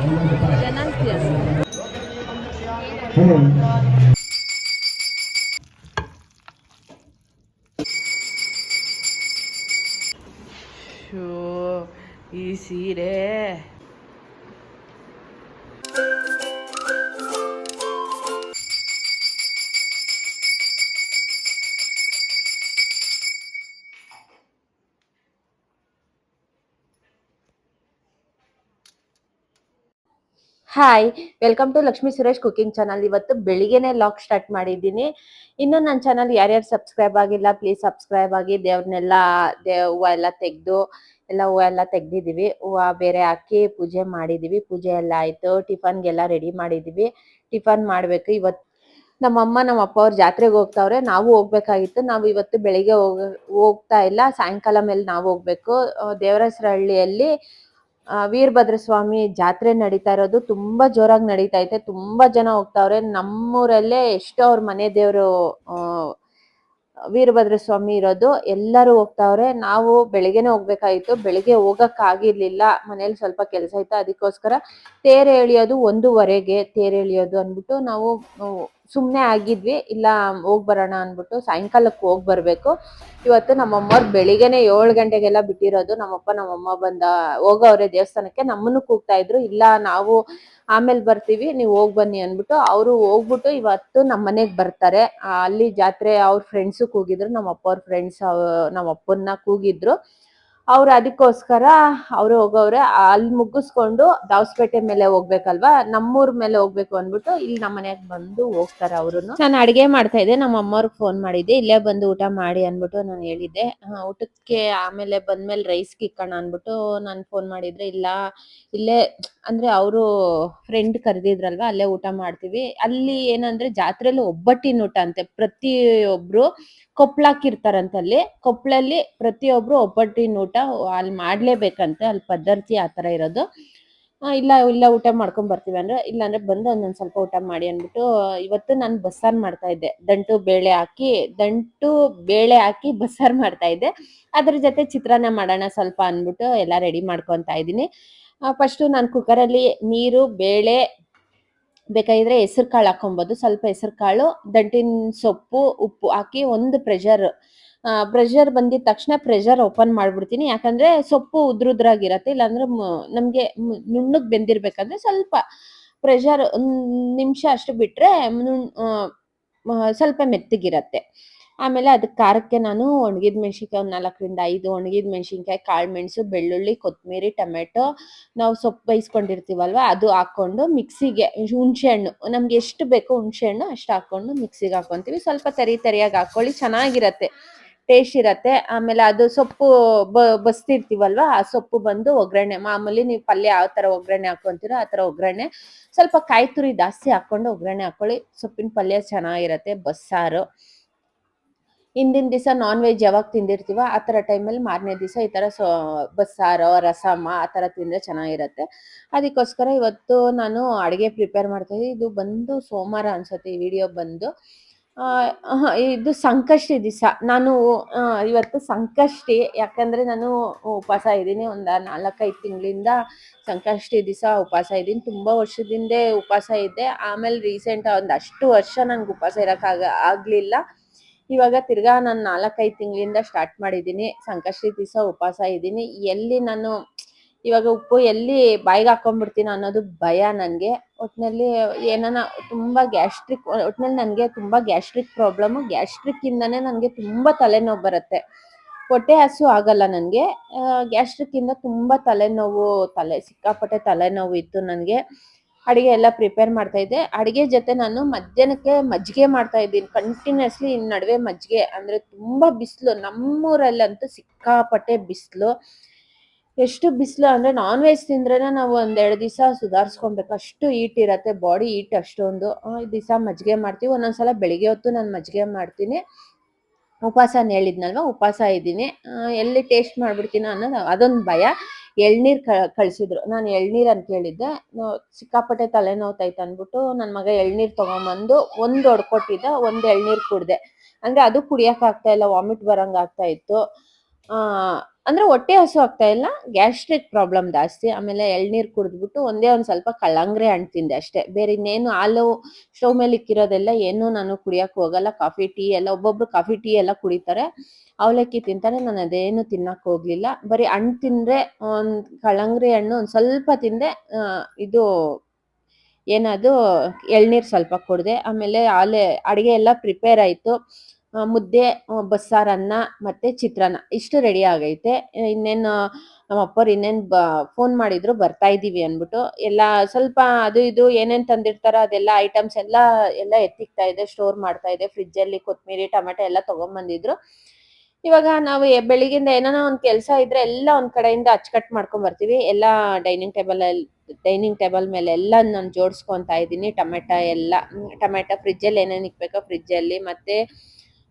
Ganancias. Show ಈ ಸೀರೆ hi welcome to Lakshmi Suresh cooking channel ಇವತ್ತು ಬೆಳಿಗ್ಗೆನೆ ಲಾಕ್ ಸ್ಟಾರ್ಟ್ ಮಾಡಿದ್ದೀನಿ. ಇನ್ನು ನನ್ನ ಚಾನಲ್ ಯಾರ್ಯಾರು ಸಬ್ಸ್ಕ್ರೈಬ್ ಆಗಿಲ್ಲ ಪ್ಲೀಸ್ ಸಬ್ಸ್ಕ್ರೈಬ್ ಆಗಿ. ದೇವ್ರನ್ನೆಲ್ಲ ದೇ ಹೂವು ಎಲ್ಲ ತೆಗೆದು, ಎಲ್ಲ ಹೂವು ಎಲ್ಲ ತೆಗ್ದಿದ್ದೀವಿ. ಹೂವು ಬೇರೆ ಹಾಕಿ ಪೂಜೆ ಮಾಡಿದ್ದೀವಿ. ಪೂಜೆ ಎಲ್ಲ ಆಯ್ತು. ಟಿಫನ್ಗೆಲ್ಲ ರೆಡಿ ಮಾಡಿದೀವಿ ಟಿಫನ್ ಮಾಡಬೇಕು. ಇವತ್ತು ನಮ್ಮಮ್ಮ ನಮ್ಮ ಅಪ್ಪ ಅವ್ರ ಜಾತ್ರೆಗೆ ಹೋಗ್ತಾವ್ರೆ. ನಾವು ಹೋಗ್ಬೇಕಾಗಿತ್ತು. ನಾವು ಇವತ್ತು ಬೆಳಿಗ್ಗೆ ಹೋಗ, ಹೋಗ್ತಾ ಇಲ್ಲ. ಸಾಯಂಕಾಲ ಮೇಲೆ ನಾವು ಹೋಗ್ಬೇಕು. ದೇವರಸರಹಳ್ಳಿಯಲ್ಲಿ ವೀರಭದ್ರ ಸ್ವಾಮಿ ಜಾತ್ರೆ ನಡೀತಾ ಇರೋದು ತುಂಬಾ ಜೋರಾಗಿ ನಡೀತಾ ಐತೆ, ತುಂಬಾ ಜನ ಹೋಗ್ತಾವ್ರೆ. ನಮ್ಮೂರಲ್ಲೇ ಎಷ್ಟೋ ಅವ್ರ ಮನೆ ದೇವರು ವೀರಭದ್ರ ಸ್ವಾಮಿ ಇರೋದು. ಎಲ್ಲರೂ ಹೋಗ್ತಾವ್ರೆ. ನಾವು ಬೆಳಿಗ್ಗೆನೆ ಹೋಗ್ಬೇಕಾಗಿತ್ತು. ಬೆಳಿಗ್ಗೆ ಹೋಗಕ್ ಆಗಿರ್ಲಿಲ್ಲ. ಮನೇಲಿ ಸ್ವಲ್ಪ ಕೆಲಸ ಇತ್ತು. ಅದಕ್ಕೋಸ್ಕರ ತೇರ್ ಎಳಿಯೋದು ಒಂದೂವರೆಗೆ, ತೇರ್ ಎಳಿಯೋದು ಅಂದ್ಬಿಟ್ಟು ನಾವು ಸುಮ್ಮನೆ ಆಗಿದ್ವಿ. ಇಲ್ಲ, ಹೋಗ್ ಬರೋಣ ಅಂದ್ಬಿಟ್ಟು ಸಾಯಂಕಾಲಕ್ಕೆ ಹೋಗಿ ಬರಬೇಕು. ಇವತ್ತು ನಮ್ಮಮ್ಮವ್ರು ಬೆಳಿಗ್ಗೆನೆ ಏಳು ಗಂಟೆಗೆಲ್ಲ ಬಿಟ್ಟಿರೋದು. ನಮ್ಮಪ್ಪ, ನಮ್ಮಮ್ಮ ಬಂದ, ಹೋಗವ್ರೆ ದೇವಸ್ಥಾನಕ್ಕೆ. ನಮ್ಮನ್ನು ಕೂಗ್ತಾ ಇದ್ರು. ಇಲ್ಲ, ನಾವು ಆಮೇಲೆ ಬರ್ತೀವಿ, ನೀವು ಹೋಗಿ ಬನ್ನಿ ಅಂದ್ಬಿಟ್ಟು ಅವರು ಹೋಗ್ಬಿಟ್ಟು ಇವತ್ತು ನಮ್ಮ ಮನೆಗೆ ಬರ್ತಾರೆ. ಅಲ್ಲಿ ಜಾತ್ರೆ ಅವ್ರ ಫ್ರೆಂಡ್ಸು ಕೂಗಿದ್ರು. ನಮ್ಮ ಅಪ್ಪ ಅವ್ರ ಫ್ರೆಂಡ್ಸ್ ನಮ್ಮ ಅಪ್ಪನ್ನ ಕೂಗಿದ್ರು. ಅವ್ರು ಅದಕ್ಕೋಸ್ಕರ ಅವ್ರು ಹೋಗೋವ್ರೆ, ಅಲ್ಲಿ ಮುಗಿಸ್ಕೊಂಡು ದಾವಸ್ಪೇಟೆ ಮೇಲೆ ಹೋಗ್ಬೇಕಲ್ವಾ? ನಮ್ಮೂರ್ ಮೇಲೆ ಹೋಗ್ಬೇಕು ಅಂದ್ಬಿಟ್ಟು ಇಲ್ಲಿ ನಮ್ಮ ಮನೆಗ್ ಬಂದು ಹೋಗ್ತಾರೆ ಅವರು ನಾನು ಅಡಿಗೆ ಮಾಡ್ತಾ ಇದ್ದೆ, ನಮ್ಮ ಅಮ್ಮವ್ರಿಗೆ ಫೋನ್ ಮಾಡಿದ್ದೆ, ಇಲ್ಲೇ ಬಂದು ಊಟ ಮಾಡಿ ಅನ್ಬಿಟ್ಟು ನಾನು ಹೇಳಿದ್ದೆ. ಊಟಕ್ಕೆ ಆಮೇಲೆ ಬಂದ್ಮೇಲೆ ರೈಸ್ ಕಿಕ್ಕಣ ಅನ್ಬಿಟ್ಟು ನಾನು ಫೋನ್ ಮಾಡಿದ್ರೆ ಇಲ್ಲ, ಇಲ್ಲೇ ಅಂದ್ರೆ ಅವರು ಫ್ರೆಂಡ್ ಕರೆದಿದ್ರಲ್ವಾ, ಅಲ್ಲೇ ಊಟ ಮಾಡ್ತೀವಿ. ಅಲ್ಲಿ ಏನಂದ್ರೆ ಜಾತ್ರೆಲಿ ಒಬ್ಬಟ್ಟಿನ ಊಟ ಅಂತೆ. ಪ್ರತಿಯೊಬ್ರು ಕೊಪ್ಳಾಕಿರ್ತಾರಂತೆ ಅಲ್ಲಿ ಕೊಪ್ಳಲ್ಲಿ ಪ್ರತಿಯೊಬ್ರು ಒಬ್ಬಟ್ಟಿನ ಊಟ ಅಲ್ಲಿ ಮಾಡ್ಲೇಬೇಕಂತೆ. ಅಲ್ಲಿ ಪದ್ಧತಿ ಆ ತರ ಇರೋದು. ಇಲ್ಲ ಇಲ್ಲ ಊಟ ಮಾಡ್ಕೊಂಡ್ ಬರ್ತೀವಿ ಅಂದ್ರೆ ಇಲ್ಲ ಅಂದ್ರೆ ಬಂದು ಒಂದೊಂದ್ ಸ್ವಲ್ಪ ಊಟ ಮಾಡಿ ಅಂದ್ಬಿಟ್ಟು, ಇವತ್ತು ನಾನು ಬಸ್ಸಾರ್ ಮಾಡ್ತಾ ಇದ್ದೆ. ದಂಟು ಬೇಳೆ ಹಾಕಿ, ದಂಟು ಬೇಳೆ ಹಾಕಿ ಬಸ್ಸಾರ್ ಮಾಡ್ತಾ ಇದ್ದೆ. ಅದ್ರ ಜೊತೆ ಚಿತ್ರಾನ್ನ ಮಾಡೋಣ ಸ್ವಲ್ಪ ಅಂದ್ಬಿಟ್ಟು ಎಲ್ಲ ರೆಡಿ ಮಾಡ್ಕೊಂತಾ ಇದ್ದೀನಿ. ಫಸ್ಟು ನಾನು ಕುಕ್ಕರಲ್ಲಿ ನೀರು, ಬೇಳೆ, ಬೇಕಾಗಿದ್ರೆ ಹೆಸರು ಕಾಳು ಹಾಕೊಬೋದು. ಸ್ವಲ್ಪ ಹೆಸರು ಕಾಳು ದಂಟಿನ ಸೊಪ್ಪು, ಉಪ್ಪು ಹಾಕಿ ಒಂದು ಪ್ರೆಷರ್ ಪ್ರೆಷರ್ ಬಂದಿದ ತಕ್ಷಣ ಪ್ರೆಷರ್ ಓಪನ್ ಮಾಡಿಬಿಡ್ತೀನಿ. ಯಾಕಂದ್ರೆ ಸೊಪ್ಪು ಉದ್ರುದ್ರಾಗಿರತ್ತೆ. ಇಲ್ಲಾಂದ್ರೆ ನಮಗೆ ನುಣ್ಣಗೆ ಬೆಂದಿರಬೇಕಂದ್ರೆ ಸ್ವಲ್ಪ ಪ್ರೆಷರ್ ಒಂದು ನಿಮಿಷ ಅಷ್ಟು ಬಿಟ್ಟರೆ ಸ್ವಲ್ಪ ಮೆತ್ತಗಿರತ್ತೆ. ಆಮೇಲೆ ಅದಕ್ಕೆ ಖಾರಕ್ಕೆ ನಾನು ಒಣಗಿದ ಮೆಣಸಿನ್ಕಾಯಿ ಒಂದು ನಾಲ್ಕರಿಂದ ಐದು ಒಣಗಿದ ಮೆಣಸಿನ್ಕಾಯಿ, ಕಾಳು ಮೆಣಸು, ಬೆಳ್ಳುಳ್ಳಿ ಕೊತ್ತಂಬರಿ ಟೊಮೆಟೊ ನಾವು ಸೊಪ್ಪು ಬೇಯಿಸ್ಕೊಂಡಿರ್ತೀವಲ್ವ ಅದು ಹಾಕ್ಕೊಂಡು ಮಿಕ್ಸಿಗೆ ಹುಣಸೆಹಣ್ಣು ನಮ್ಗೆ ಎಷ್ಟು ಬೇಕೋ ಹುಣಸೆಹಣ್ಣು ಅಷ್ಟು ಹಾಕ್ಕೊಂಡು ಮಿಕ್ಸಿಗೆ ಹಾಕೊತೀವಿ ಸ್ವಲ್ಪ ತರಿ ತರಿಯಾಗಿ ಹಾಕ್ಕೊಳ್ಳಿ ಚೆನ್ನಾಗಿರತ್ತೆ, ಟೇಸ್ಟ್ ಇರತ್ತೆ. ಆಮೇಲೆ ಅದು ಸೊಪ್ಪು ಬ, ಬಸ್ತಿರ್ತೀವಲ್ವಾ ಆ ಸೊಪ್ಪು ಬಂದು ಒಗ್ಗರಣೆ, ಮಾಮೂಲಿ ನೀವು ಪಲ್ಯ ಯಾವ ಥರ ಒಗ್ಗರಣೆ ಹಾಕ್ಕೊಂತೀರೋ ಆ ಥರ ಒಗ್ಗರಣೆ, ಸ್ವಲ್ಪ ಕಾಯಿ ತುರಿ ಜಾಸ್ತಿ ಹಾಕ್ಕೊಂಡು ಒಗ್ಗರಣೆ ಹಾಕ್ಕೊಳ್ಳಿ ಸೊಪ್ಪಿನ ಪಲ್ಯ ಚೆನ್ನಾಗಿರತ್ತೆ, ಬಸ್ಸಾರು. ಹಿಂದಿನ ದಿವಸ ನಾನ್ ವೆಜ್ ಯಾವಾಗ ತಿಂದಿರ್ತೀವೋ ಆ ಥರ ಟೈಮಲ್ಲಿ ಮಾರನೇ ದಿವಸ ಈ ಥರ ಸೊ, ಬಸ್ಸಾರು ರಸಮ್ಮ ಆ ಥರ ತಿಂದರೆ ಚೆನ್ನಾಗಿರುತ್ತೆ. ಅದಕ್ಕೋಸ್ಕರ ಇವತ್ತು ನಾನು ಅಡುಗೆ ಪ್ರಿಪೇರ್ ಮಾಡ್ತೀನಿ ಇದು ಬಂದು ಸೋಮವಾರ ಅನ್ಸುತ್ತೆ ಈ ವಿಡಿಯೋ ಬಂದು. ಇದು ಸಂಕಷ್ಟಿ ದಿವಸ. ನಾನು ಇವತ್ತು ಸಂಕಷ್ಟಿ. ಯಾಕಂದರೆ ನಾನು ಉಪವಾಸ ಇದ್ದೀನಿ. ಒಂದು ನಾಲ್ಕೈದು ತಿಂಗಳಿಂದ ಸಂಕಷ್ಟಿ ದಿವಸ ಉಪವಾಸ ಇದ್ದೀನಿ. ತುಂಬ ವರ್ಷದಿಂದ ಉಪವಾಸ ಇದ್ದೆ ಆಮೇಲೆ ರೀಸೆಂಟ್ ಒಂದು ಅಷ್ಟು ವರ್ಷ ನನಗೆ ಉಪವಾಸ ಇರೋಕ್ಕಾಗ ಆಗಲಿಲ್ಲ. ಇವಾಗ ತಿರ್ಗಾ ನಾನು ನಾಲ್ಕೈದು ತಿಂಗಳಿಂದ ಸ್ಟಾರ್ಟ್ ಮಾಡಿದ್ದೀನಿ, ಸಂಕಷ್ಟಿ ದಿವಸ ಉಪವಾಸ ಇದ್ದೀನಿ. ಎಲ್ಲಿ ನಾನು, ಇವಾಗ ಉಪ್ಪು ಎಲ್ಲಿ ಬಾಯಿಗೆ ಹಾಕೊಂಡ್ಬಿಡ್ತೀನಿ ಅನ್ನೋದು ಭಯ ನನಗೆ ಒಟ್ಟಿನಲ್ಲಿ ಏನನ ತುಂಬ ಗ್ಯಾಸ್ಟ್ರಿಕ್ ಒಟ್ಟಿನಲ್ಲಿ ನನಗೆ ತುಂಬ ಗ್ಯಾಸ್ಟ್ರಿಕ್ ಪ್ರಾಬ್ಲಮ್ ಗ್ಯಾಸ್ಟ್ರಿಕ್ ಇಂದನೇ ನನಗೆ ತುಂಬ ತಲೆನೋವು ಬರುತ್ತೆ. ಹೊಟ್ಟೆ ಹಸು ಆಗಲ್ಲ ನನಗೆ. ಗ್ಯಾಸ್ಟ್ರಿಕ್ ಇಂದ ತುಂಬ ತಲೆನೋವು, ತಲೆ, ಸಿಕ್ಕಾಪಟ್ಟೆ ತಲೆನೋವು ಇತ್ತು ನನಗೆ. ಅಡಿಗೆ ಎಲ್ಲ ಪ್ರಿಪೇರ್ ಮಾಡ್ತಾ ಇದ್ದೆ. ಅಡಿಗೆ ಜೊತೆ ನಾನು ಮಧ್ಯಾಹ್ನಕ್ಕೆ ಮಜ್ಜಿಗೆ ಮಾಡ್ತಾ ಇದ್ದೀನಿ. ಕಂಟಿನ್ಯೂಸ್ಲಿ ಇನ್ ನಡುವೆ ಮಜ್ಜಿಗೆ. ಅಂದ್ರೆ ತುಂಬಾ ಬಿಸಿಲು. ನಮ್ಮೂರಲ್ಲಂತೂ ಸಿಕ್ಕಾಪಟ್ಟೆ ಬಿಸಿಲು. ಎಷ್ಟು ಬಿಸಿಲು ಅಂದ್ರೆ ನಾನ್ ವೆಜ್ ತಿಂದ್ರೆ ನಾವು ಒಂದೆರಡು ದಿವಸ ಸುಧಾರಿಸ್ಕೊಬೇಕು ಅಷ್ಟು ಈಟ್ ಇರತ್ತೆ. ಬಾಡಿ ಈಟ್ ಅಷ್ಟೊಂದು. ದಿವಸ ಮಜ್ಜಿಗೆ ಮಾಡ್ತೀವಿ. ಒಂದೊಂದ್ಸಲ ಬೆಳಿಗ್ಗೆ ಹೊತ್ತು ನಾನು ಮಜ್ಜಿಗೆ ಮಾಡ್ತೀನಿ. ಉಪವಾಸ ಹೇಳಿದ್ನಲ್ವ? ಉಪವಾಸ ಇದ್ದೀನಿ. ಎಲ್ಲಿ ಟೇಸ್ಟ್ ಮಾಡ್ಬಿಡ್ತೀನೋ ಅನ್ನೋದು ಅದೊಂದು ಭಯ. ಎಳ್ನೀರ್ ಕಳಿಸಿದ್ರು. ನಾನು ಎಳ್ನೀರ್ ಅಂತ ಕೇಳಿದ್ದೆ ಸಿಕ್ಕಾಪಟ್ಟೆ ತಲೆನೋವ್ತೈತೆ ಅಂದ್ಬಿಟ್ಟು ನನ್ನ ಮಗ ಎಳ್ನೀರ್ ತಗೊಂಬಂದು ಒಂದು ಹೊಡ್ಕೊಟ್ಟಿದ್ದ ಒಂದು ಎಳ್ನೀರ್ ಕುಡ್ದೆ. ಅಂದ್ರೆ ಅದು ಕುಡಿಯೋಕ್ಕಾಗ್ತಾ ಇಲ್ಲ, ವಾಮಿಟ್ ಬರೋಂಗಾಗ್ತಾ ಆಗ್ತಾ ಇತ್ತು. ಅಂದ್ರೆ ಹೊಟ್ಟೆ ಹಸು ಆಗ್ತಾ ಇಲ್ಲ, ಗ್ಯಾಸ್ಟ್ರಿಕ್ ಪ್ರಾಬ್ಲಮ್ ಜಾಸ್ತಿ, ಆಮೇಲೆ ಎಳ್ನೀರ್ ಕುಡಿದ್ಬಿಟ್ಟು ಒಂದೇ ಒಂದ್ ಸ್ವಲ್ಪ ಕಳ್ಳಂಗ್ರಿ ಹಣ್ಣು ತಿಂದೆ ಅಷ್ಟೇ. ಬೇರೆ ಇನ್ನೇನು ಹಾಲು ಸ್ಟವ್ ಮೇಲೆ ಇಕ್ಕಿರೋದೆಲ್ಲ ಏನು ನಾನು ಕುಡಿಯಕ್ ಹೋಗಲ್ಲ, ಕಾಫಿ, ಟೀ ಎಲ್ಲ, ಒಬ್ಬೊಬ್ರು ಕಾಫಿ, ಟೀ ಎಲ್ಲ ಕುಡಿತಾರೆ, ಅವಲಕ್ಕಿ ತಿಂತಾರೆ, ನಾನು ಅದೇನು ತಿನ್ನಕ್ ಹೋಗ್ಲಿಲ್ಲ. ಬರೀ ಹಣ್ಣು ತಿಂದ್ರೆ ಒಂದ್ ಕಲ್ಲಂಗಡಿ ಹಣ್ಣು ಒಂದ್ ಸ್ವಲ್ಪ ತಿಂದೆ ಇದು ಏನದು ಎಳ್ನೀರ್ ಸ್ವಲ್ಪ ಕುಡ್ದೆ, ಆಮೇಲೆ ಆಲೆ ಅಡಿಗೆ ಎಲ್ಲ ಪ್ರಿಪೇರ್ ಆಯ್ತು. ಮುದ್ದೆ ಬಸ್ಸಾರನ್ನ ಮತ್ತೆ ಚಿತ್ರಾನ್ನ ಇಷ್ಟು ರೆಡಿ ಆಗೈತೆ. ಇನ್ನೇನು ನಮ್ಮ ಅಪ್ಪರು ಇನ್ನೇನು ಬ ಫೋನ್ ಮಾಡಿದ್ರು ಬರ್ತಾ ಇದ್ದೀವಿ ಅಂದ್ಬಿಟ್ಟು ಎಲ್ಲ ಸ್ವಲ್ಪ ಅದು ಇದು ಏನೇನು ತಂದಿರ್ತಾರ ಅದೆಲ್ಲ ಐಟಮ್ಸ್ ಎಲ್ಲ ಎಲ್ಲ ಎತ್ತಿಕ್ತಾ ಇದೆ ಸ್ಟೋರ್ ಮಾಡ್ತಾ ಇದೆ ಫ್ರಿಜ್ ಅಲ್ಲಿ ಕೊತ್ಮಿರಿ, ಟೊಮೆಟೊ ಎಲ್ಲ ತಗೊಂಡ್ಬಂದಿದ್ರು ಇವಾಗ ನಾವು ಬೆಳಿಗ್ಗೆಯಿಂದ ಏನಾನ ಒಂದು ಕೆಲಸ ಇದ್ರೆ ಎಲ್ಲ ಒಂದ್ ಕಡೆಯಿಂದ ಅಚ್ಚಕಟ್ ಮಾಡ್ಕೊಂಡ್ ಬರ್ತೀವಿ. ಎಲ್ಲ ಡೈನಿಂಗ್ ಟೇಬಲ್ ಡೈನಿಂಗ್ ಟೇಬಲ್ ಮೇಲೆ ಎಲ್ಲ ನಾನು ಜೋಡಿಸ್ಕೊಂತಾ ಇದ್ದೀನಿ. ಟೊಮೆಟೊ ಎಲ್ಲ, ಟೊಮೆಟೊ ಫ್ರಿಜ್ ಅಲ್ಲಿ ಏನೇನ್ ಇಕ್ಬೇಕೋ ಫ್ರಿಜ್ ಅಲ್ಲಿ ಮತ್ತೆ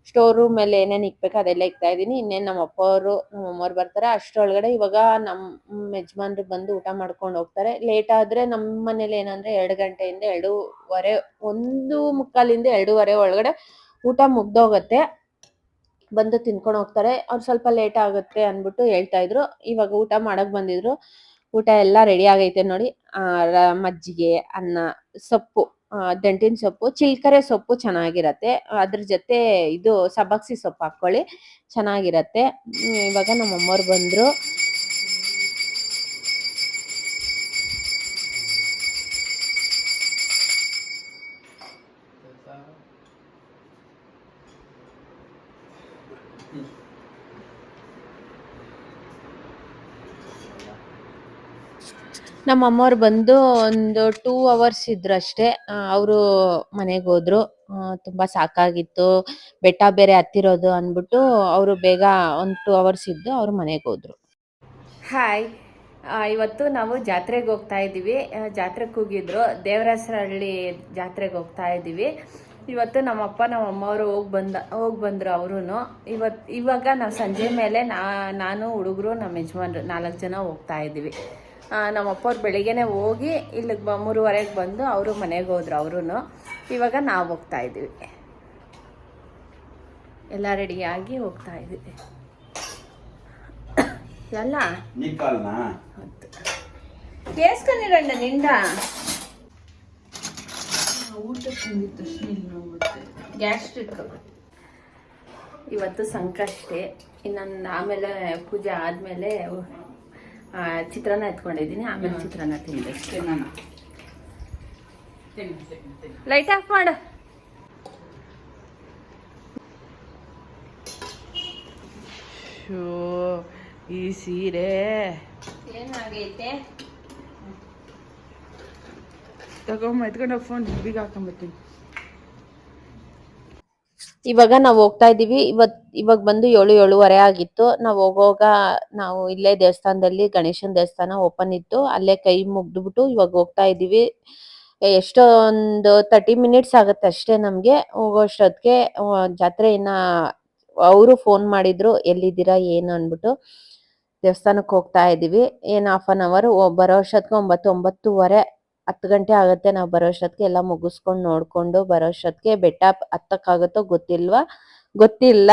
ಸ್ಟೋರ್ ರೂಮ್ ಅಲ್ಲಿ ಏನೇನ್ ಇಕ್ಬೇಕು ಅದೆಲ್ಲ ಇಕ್ತಾ ಇದೀನಿ ಇನ್ನೇನ್ ನಮ್ಮ ಅಪ್ಪ ಅವರು, ನಮ್ಮ ಅಮ್ಮವ್ರು ಬರ್ತಾರೆ. ಅಷ್ಟರೊಳಗಡೆ ಇವಾಗ ನಮ್ಮ ಯಜಮಾನ್ರು ಬಂದು ಊಟ ಮಾಡ್ಕೊಂಡು ಹೋಗ್ತಾರೆ. ಲೇಟ್ ಆದ್ರೆ ನಮ್ಮ ಮನೇಲಿ ಏನಂದ್ರೆ ಎರಡು ಗಂಟೆಯಿಂದ ಎರಡೂವರೆ, ಒಂದು ಮುಕ್ಕಾಲಿಂದ ಎರಡೂವರೆ ಒಳಗಡೆ ಊಟ ಮುಗ್ದೋಗತ್ತೆ. ಬಂದು ತಿನ್ಕೊಂಡು ಹೋಗ್ತಾರೆ. ಅವ್ರು ಸ್ವಲ್ಪ ಲೇಟ್ ಆಗುತ್ತೆ ಅಂದ್ಬಿಟ್ಟು ಹೇಳ್ತಾ ಇದ್ರು. ಇವಾಗ ಊಟ ಮಾಡಕ್ ಬಂದಿದ್ರು. ಊಟ ಎಲ್ಲ ರೆಡಿ ಆಗೈತೆ ನೋಡಿ. ಆ ಮಜ್ಜಿಗೆ, ಅನ್ನ, ಸೊಪ್ಪು. ದಂಟಿನ ಸೊಪ್ಪು, ಚಿಲ್ಕರೆ ಸೊಪ್ಪು ಚೆನ್ನಾಗಿರತ್ತೆ. ಅದ್ರ ಜೊತೆ ಇದು ಸಬಕ್ಸಿ ಸೊಪ್ಪು ಹಾಕೊಳ್ಳಿ ಚೆನ್ನಾಗಿರತ್ತೆ. ಇವಾಗ ನಮ್ಮ ಅಮ್ಮವ್ರು ಬಂದ್ರು. ನಮ್ಮ ಅಮ್ಮವ್ರು ಬಂದು ಒಂದು ಟೂ ಅವರ್ಸ್ ಇದ್ರು ಅಷ್ಟೇ ಅವರು ಮನೆಗೆ ಹೋದ್ರು. ತುಂಬಾ ಸಾಕಾಗಿತ್ತು. ಬೆಟ್ಟ ಬೇರೆ ಹತ್ತಿರೋದು ಅಂದ್ಬಿಟ್ಟು ಅವರು ಬೇಗ ಒಂದು ಟೂ ಅವರ್ಸ್ ಇದ್ದು ಅವರು ಮನೆಗೆ ಹೋದ್ರು. ಹಾಯ್ ಇವತ್ತು ನಾವು ಜಾತ್ರೆಗೆ ಹೋಗ್ತಾ ಇದ್ದೀವಿ. ಜಾತ್ರೆಗೆ ಹೋಗಿದ್ರು ದೇವರಸರಹಳ್ಳಿ ಜಾತ್ರೆಗೆ ಹೋಗ್ತಾ ಇದ್ದೀವಿ. ಇವತ್ತು ನಮ್ಮಪ್ಪ ನಮ್ಮ ಅಮ್ಮವರು ಹೋಗಿ ಬಂದ, ಹೋಗಿ ಬಂದರು ಅವರು ಇವತ್ತು ಇವಾಗ ನಾವು ಸಂಜೆ ಮೇಲೆ ನಾ, ನಾನು ಹುಡುಗರು ನಮ್ಮ ಯಜಮಾನ್ರು ನಾಲ್ಕು ಜನ ಹೋಗ್ತಾ ಇದ್ದೀವಿ. ಆ, ನಮ್ಮಪ್ಪ ಅವ್ರು ಬೆಳಿಗ್ಗೆನೆ ಹೋಗಿ ಇಲ್ಲಿಗೆ ಬ ಮೂರುವರೆಗೆ ಬಂದು ಅವರು ಮನೆಗೆ ಹೋದ್ರು ಅವರು ಇವಾಗ ನಾವು ಹೋಗ್ತಾ ಇದ್ದೀವಿ. ಎಲ್ಲ ರೆಡಿಯಾಗಿ ಹೋಗ್ತಾ ಇದ್ದೀವಿ. ಎಲ್ಲ? ಕೇಸ್ಕೊಂಡಿರಣ್ಣ ಕೇಸ್ಕೊಂಡಿರಂಡ ನಿಂದ? ಗ್ಯಾಸ್ಟ್ರಿಕ್. ಇವತ್ತು ಸಂಕಷ್ಟೆ. ಇನ್ನೊಂದು ಆಮೇಲೆ ಪೂಜೆ ಆದಮೇಲೆ ಚಿತ್ರಾನ್ನ ಎತ್ಕೊಂಡಿದ್ದೀನಿ ಆಮೇಲೆ ಚಿತ್ರಾನ್ನ ತಿಂದೆ. ಲೈಟ್ ಆಫ್ ಮಾಡು. ಶೋ ಈ ಸೀರೆ. ಏನಾಗೈತೆ? ತಗೊಂಬ ಎತ್ಕೊಂಡು ಫೋನ್ ಬಿಗ್ ಹಾಕೊಂಬತ್ತೀನಿ ಇವಾಗ ನಾವು ಹೋಗ್ತಾ ಇದೀವಿ ಇವತ್, ಇವಾಗ ಬಂದು ಏಳು, ಏಳುವರೆ ಆಗಿತ್ತು. ನಾವು ಹೋಗೋವಾಗ ನಾವು ಇಲ್ಲೇ ದೇವಸ್ಥಾನದಲ್ಲಿ ಗಣೇಶನ ದೇವಸ್ಥಾನ ಓಪನ್ ಇತ್ತು. ಅಲ್ಲೇ ಕೈ ಮುಗ್ದ್ಬಿಟ್ಟು ಇವಾಗ ಹೋಗ್ತಾ ಇದೀವಿ ಎಷ್ಟೊಂದು ತರ್ಟಿ ಮಿನಿಟ್ಸ್ ಆಗುತ್ತೆ ಅಷ್ಟೇ ನಮಗೆ. ಹೋಗೋಷ್ಟೊತ್ತಿಗೆ ಜಾತ್ರೆ ಇನ್ನ ಅವರು ಫೋನ್ ಮಾಡಿದ್ರು, ಎಲ್ಲಿದ್ದೀರಾ, ಏನು ಅಂದ್ಬಿಟ್ಟು ದೇವಸ್ಥಾನಕ್ಕೆ ಹೋಗ್ತಾ ಇದೀವಿ ಏನ್ ಹಾಫ್ ಅನ್ ಅವರ್ ಬರೋ ಅಷ್ಟೊತ್ತಿಗೆ ಒಂಬತ್ತು, ಒಂಬತ್ತುವರೆ ಹತ್ತು ಗಂಟೆ ಆಗುತ್ತೆ, ನಾವು ಬರೋ ಅಷ್ಟೊತ್ತಿಗೆ ಎಲ್ಲ ಮುಗಿಸ್ಕೊಂಡು ನೋಡ್ಕೊಂಡು ಬರೋಷ್ಟೊತ್ತಿಗೆ ಬೆಟ್ಟ ಹತ್ತಕ್ಕಾಗುತ್ತೋ ಗೊತ್ತಿಲ್ವಾ? ಗೊತ್ತಿಲ್ಲ.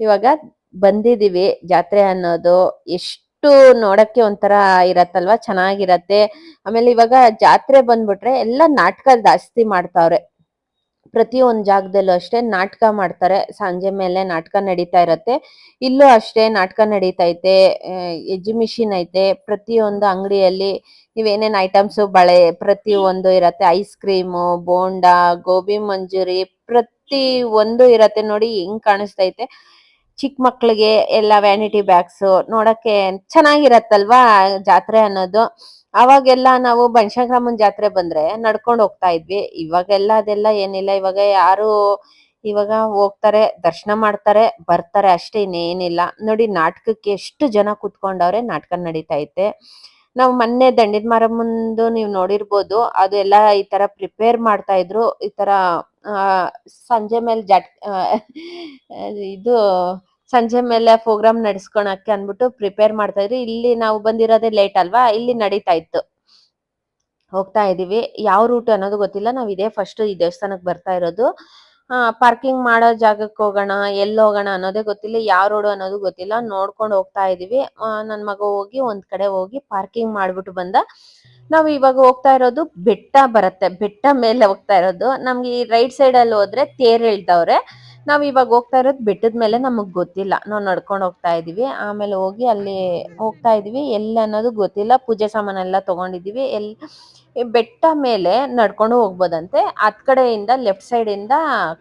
ಇವಾಗ ಬಂದಿದ್ದೀವಿ ಜಾತ್ರೆ ಅನ್ನೋದು ಎಷ್ಟು ನೋಡಕ್ಕೆ ಒಂಥರ ಇರತ್ತಲ್ವಾ? ಚೆನ್ನಾಗಿರತ್ತೆ. ಆಮೇಲೆ ಇವಾಗ ಜಾತ್ರೆ ಬಂದ್ಬಿಟ್ರೆ ಎಲ್ಲ ನಾಟಕ ಜಾಸ್ತಿ ಮಾಡ್ತಾವ್ರೆ. ಪ್ರತಿ ಒಂದ್ ಜಾಗದಲ್ಲೂ ಅಷ್ಟೇ ನಾಟಕ ಮಾಡ್ತಾರೆ. ಸಂಜೆ ಮೇಲೆ ನಾಟಕ ನಡೀತಾ ಇರತ್ತೆ. ಇಲ್ಲೂ ಅಷ್ಟೇ ನಾಟಕ ನಡೀತೈತೆ ಎಜಿಮಿಷಿನ್ ಐತೆ. ಪ್ರತಿಯೊಂದು ಅಂಗಡಿಯಲ್ಲಿ ನೀವೇನೇನ್ ಐಟಮ್ಸ್ ಬಳೆ ಪ್ರತಿ ಒಂದು ಇರತ್ತೆ. ಐಸ್ ಕ್ರೀಮು, ಬೋಂಡಾ, ಗೋಬಿ ಮಂಜೂರಿ ಪ್ರತಿ ಒಂದು ಇರತ್ತೆ. ನೋಡಿ ಹೆಂಗ್ ಕಾಣಿಸ್ತೈತೆ ಚಿಕ್ಕ ಮಕ್ಳಿಗೆ ಎಲ್ಲ ವ್ಯಾನಿಟಿ ಬ್ಯಾಗ್ಸ್ ನೋಡಕ್ಕೆ ಚೆನ್ನಾಗಿರತ್ತಲ್ವಾ ಜಾತ್ರೆ ಅನ್ನೋದು? ಅವಾಗೆಲ್ಲ ನಾವು ಬನಶಂಕರಮ್ಮನ್ ಜಾತ್ರೆ ಬಂದ್ರೆ ನಡ್ಕೊಂಡು ಹೋಗ್ತಾ ಇದ್ವಿ. ಇವಾಗೆಲ್ಲ ಅದೆಲ್ಲ ಏನಿಲ್ಲ. ಇವಾಗ ಯಾರು ಇವಾಗ ಹೋಗ್ತಾರೆ, ದರ್ಶನ ಮಾಡ್ತಾರೆ, ಬರ್ತಾರೆ ಅಷ್ಟೇ ಇನ್ನೇನಿಲ್ಲ. ನೋಡಿ ನಾಟಕಕ್ಕೆ ಎಷ್ಟು ಜನ ಕುತ್ಕೊಂಡವ್ರೆ ನಾಟಕ ನಡೀತಾ ಐತೆ. ನಾವು ಮೊನ್ನೆ ದಂಡಿನ ಮುಂದೆ ನೀವು ನೋಡಿರ್ಬೋದು, ಅದು ಎಲ್ಲ ಈ ತರ ಪ್ರಿಪೇರ್ ಮಾಡ್ತಾ ಇದ್ರು. ಈ ತರ ಸಂಜೆ ಮೇಲೆ ಜಾಟ್ ಇದು ಸಂಜೆ ಮೇಲೆ ಪ್ರೋಗ್ರಾಮ್ ನಡೆಸ್ಕೊಳಕ್ಕೆ ಅನ್ಬಿಟ್ಟು ಪ್ರಿಪೇರ್ ಮಾಡ್ತಾ ಇದ್ರಿ. ಇಲ್ಲಿ ನಾವು ಬಂದಿರೋದೇ ಲೇಟ್ ಅಲ್ವಾ? ಇಲ್ಲಿ ನಡೀತಾ ಇತ್ತು. ಹೋಗ್ತಾ ಇದೀವಿ. ಯಾವ ರೂಟ್ ಅನ್ನೋದು ಗೊತ್ತಿಲ್ಲ. ನಾವು ಇದೇ ಫಸ್ಟ್ ಈ ದೇವಸ್ಥಾನಕ್ಕೆ ಬರ್ತಾ ಇರೋದು. ಪಾರ್ಕಿಂಗ್ ಮಾಡೋ ಜಾಗಕ್ಕೆ ಹೋಗೋಣ, ಎಲ್ಲಿ ಹೋಗೋಣ ಅನ್ನೋದೇ ಗೊತ್ತಿಲ್ಲ. ಯಾವ ರೋಡು ಅನ್ನೋದು ಗೊತ್ತಿಲ್ಲ. ನೋಡ್ಕೊಂಡು ಹೋಗ್ತಾ ಇದೀವಿ. ನನ್ನ ಮಗ ಹೋಗಿ ಒಂದ್ ಕಡೆ ಹೋಗಿ ಪಾರ್ಕಿಂಗ್ ಮಾಡ್ಬಿಟ್ಟು ಬಂದ. ನಾವು ಇವಾಗ ಹೋಗ್ತಾ ಇರೋದು ಬೆಟ್ಟ ಬರುತ್ತೆ. ಬೆಟ್ಟ ಮೇಲೆ ಹೋಗ್ತಾ ಇರೋದು. ನಮ್ಗೆ ಈ ರೈಟ್ ಸೈಡ್ ಅಲ್ಲಿ ಹೋದ್ರೆ ತೇರ್ ಎಳ್ದವ್ರೆ ನಾವ್ ಇವಾಗ ಹೋಗ್ತಾ ಇರೋದು ಬೆಟ್ಟದ ಮೇಲೆ ನಮಗ್ ಗೊತ್ತಿಲ್ಲ. ನಾವು ನಡ್ಕೊಂಡು ಹೋಗ್ತಾ ಇದೀವಿ. ಆಮೇಲೆ ಹೋಗಿ ಅಲ್ಲಿ ಹೋಗ್ತಾ ಇದೀವಿ. ಎಲ್ಲಿ ಅನ್ನೋದು ಗೊತ್ತಿಲ್ಲ. ಪೂಜೆ ಸಾಮಾನೆಲ್ಲ ತಗೊಂಡಿದೀವಿ. ಎಲ್ ಬೆಟ್ಟ ಮೇಲೆ ನಡ್ಕೊಂಡು ಹೋಗ್ಬೋದಂತೆ. ಹತ್ ಕಡೆಯಿಂದ ಲೆಫ್ಟ್ ಸೈಡ್ ಇಂದ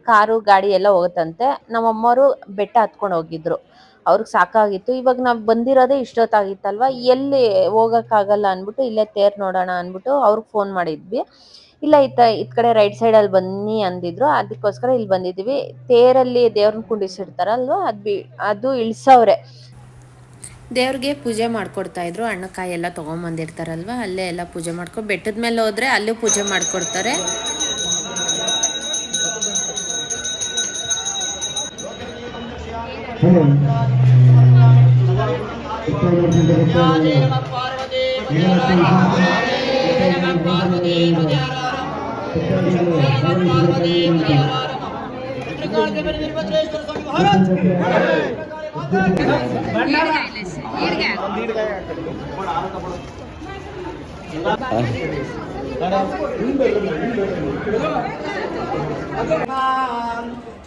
ಕಾರು, ಗಾಡಿ ಎಲ್ಲ ಹೋಗುತ್ತಂತೆ. ನಮ್ಮಮ್ಮವರು ಬೆಟ್ಟ ಹತ್ಕೊಂಡು ಹೋಗಿದ್ರು. ಅವ್ರಿಗೆ ಸಾಕಾಗಿತ್ತು. ಇವಾಗ ನಾವು ಬಂದಿರೋದೇ ಇಷ್ಟೊತ್ತಾಗಿತ್ತಲ್ವಾ? ಎಲ್ಲಿ ಹೋಗಕ್ಕಾಗಲ್ಲ ಅನ್ಬಿಟ್ಟು ಇಲ್ಲೇ ತೇರ್ ನೋಡೋಣ ಅನ್ಬಿಟ್ಟು ಅವ್ರಿಗೆ ಫೋನ್ ಮಾಡಿದ್ವಿ. ಇಲ್ಲ ಇತ್ತ ಇತ್ ಕಡೆ ರೈಟ್ ಸೈಡ್ ಅಲ್ಲಿ ಬನ್ನಿ ಅಂದಿದ್ರು. ಅದಕ್ಕೋಸ್ಕರ ಇಲ್ಲಿ ಬಂದಿದ್ದೀವಿ. ತೇರಲ್ಲಿ ದೇವ್ರನ್ನ ಕುಂಡಿಸಿರ್ತಾರಲ್ವ? ಅದು ಬಿ ಅದು ಇಳಿಸವ್ರೆ. ದೇವ್ರಿಗೆ ಪೂಜೆ ಮಾಡ್ಕೊಡ್ತಾ ಇದ್ರು. ಅಣ್ಣಕಾಯಿ ಎಲ್ಲ ತೊಗೊಂಬಂದಿರ್ತಾರಲ್ವ? ಅಲ್ಲೇ ಎಲ್ಲ ಪೂಜೆ ಮಾಡ್ಕೊ ಬೆಟ್ಟದ ಮೇಲೆ ಹೋದ್ರೆ ಅಲ್ಲೂ ಪೂಜೆ ಮಾಡ್ಕೊಡ್ತಾರೆ. ಪಾರ್ವತಿ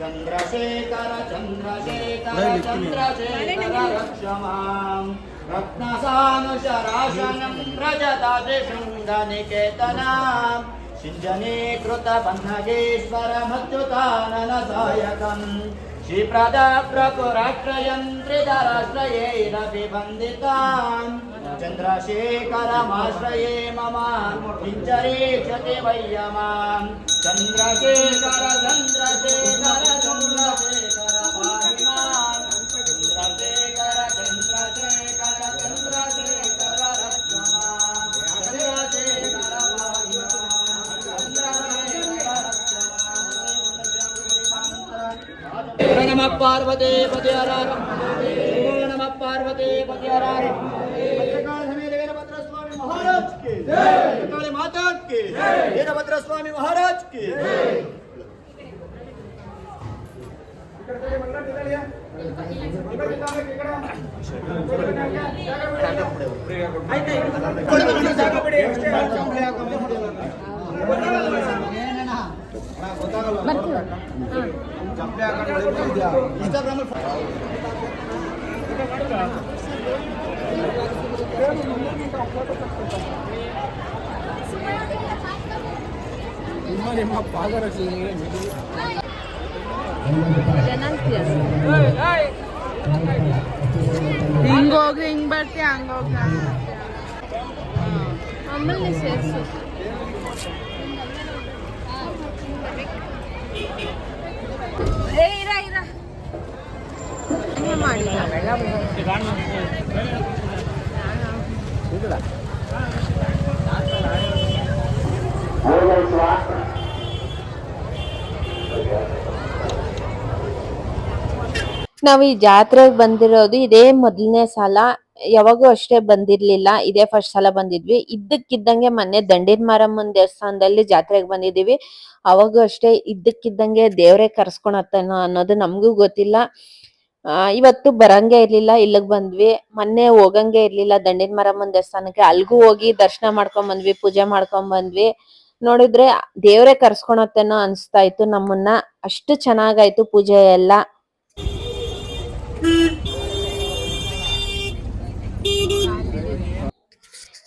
चंद्रशेखर चंद्रशेखर चंद्रशेखर रक्षमाम रत्नसानुशराशनं निकेतना सिञ्जनीकृतबन्धगेश्वरमच्युताननसायकम् श्रीप्रद प्रकुराश्रयन्त्रिधराश्रयैरपि वन्दिताम् चन्द्रशेखरमाश्रये मम किञ्चरीक्षति वैयमाम् चन्द्रशेखर चन्द्रशेखर चन्द्रशेखर पार्वते पति हरार ओम नमः पार्वते पति हरार महाराज के माता के वीरभद्र स्वामी महाराज के అయితే ಹೋಗಿ ಹಿಂಗ್ ಬರ್ತೀಯ ಹಂಗ್ ಹೋಗ್ರಿ ಆಮೇಲೆ ಸೇರ್ಸು. ನಾವು ಈ ಜಾತ್ರೆಗೆ ಬಂದಿರೋದು ಇದೇ ಮೊದಲನೇ ಸಲ. ಯಾವಾಗೂ ಅಷ್ಟೇ ಬಂದಿರ್ಲಿಲ್ಲ. ಇದೇ ಫಸ್ಟ್ ಸಲ ಬಂದಿದ್ವಿ. ಇದ್ದಕ್ಕಿದ್ದಂಗೆ ಮೊನ್ನೆ ದಂಡಿನ ಮಾರಮ್ಮನ ದೇವಸ್ಥಾನದಲ್ಲಿ ಜಾತ್ರೆಗೆ ಬಂದಿದೀವಿ ಅವಾಗೂ ಅಷ್ಟೇ ಇದ್ದಕ್ಕಿದ್ದಂಗೆ ದೇವರೇ ಕರ್ಸ್ಕೊಳತ್ತೇನೋ ಅನ್ನೋದು ನಮಗೂ ಗೊತ್ತಿಲ್ಲ. ಇವತ್ತು ಬರಂಗೆ ಇರ್ಲಿಲ್ಲ, ಇಲ್ಲಿಗೆ ಬಂದ್ವಿ. ಮೊನ್ನೆ ಹೋಗಂಗೆ ಇರ್ಲಿಲ್ಲ, ದಂಡಿನ ಮರಮ್ಮನ ದೇವಸ್ಥಾನಕ್ಕೆ. ಅಲ್ಗೂ ಹೋಗಿ ದರ್ಶನ ಮಾಡ್ಕೊಂಡ್ ಬಂದ್ವಿ, ಪೂಜೆ ಮಾಡ್ಕೊಂಡ್ ಬಂದ್ವಿ. ನೋಡಿದ್ರೆ ದೇವ್ರೆ ಕರ್ಸ್ಕೊಳತ್ತೇನೋ ಅನ್ಸ್ತಾ ಇತ್ತು ನಮ್ಮನ್ನ. ಅಷ್ಟು ಚೆನ್ನಾಗಾಯ್ತು ಪೂಜೆ ಎಲ್ಲ.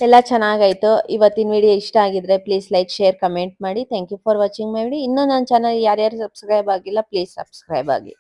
ಎಲ್ಲ ಚೆನ್ನಾಗಾಯ್ತು. ಇವತ್ತಿನ ವಿಡಿಯೋ ಇಷ್ಟ ಆಗಿದ್ರೆ ಪ್ಲೀಸ್ ಲೈಕ್ ಶೇರ್ ಕಮೆಂಟ್ ಮಾಡಿ. Thank you for watching my video ಇನ್ನೂ ನನ್ನ ಚಾನಲ್ ಯಾರ್ಯಾರು ಸಬ್ಸ್ಕ್ರೈಬ್ ಆಗಿಲ್ಲ ಪ್ಲೀಸ್ ಸಬ್ಸ್ಕ್ರೈಬ್ ಆಗಿ.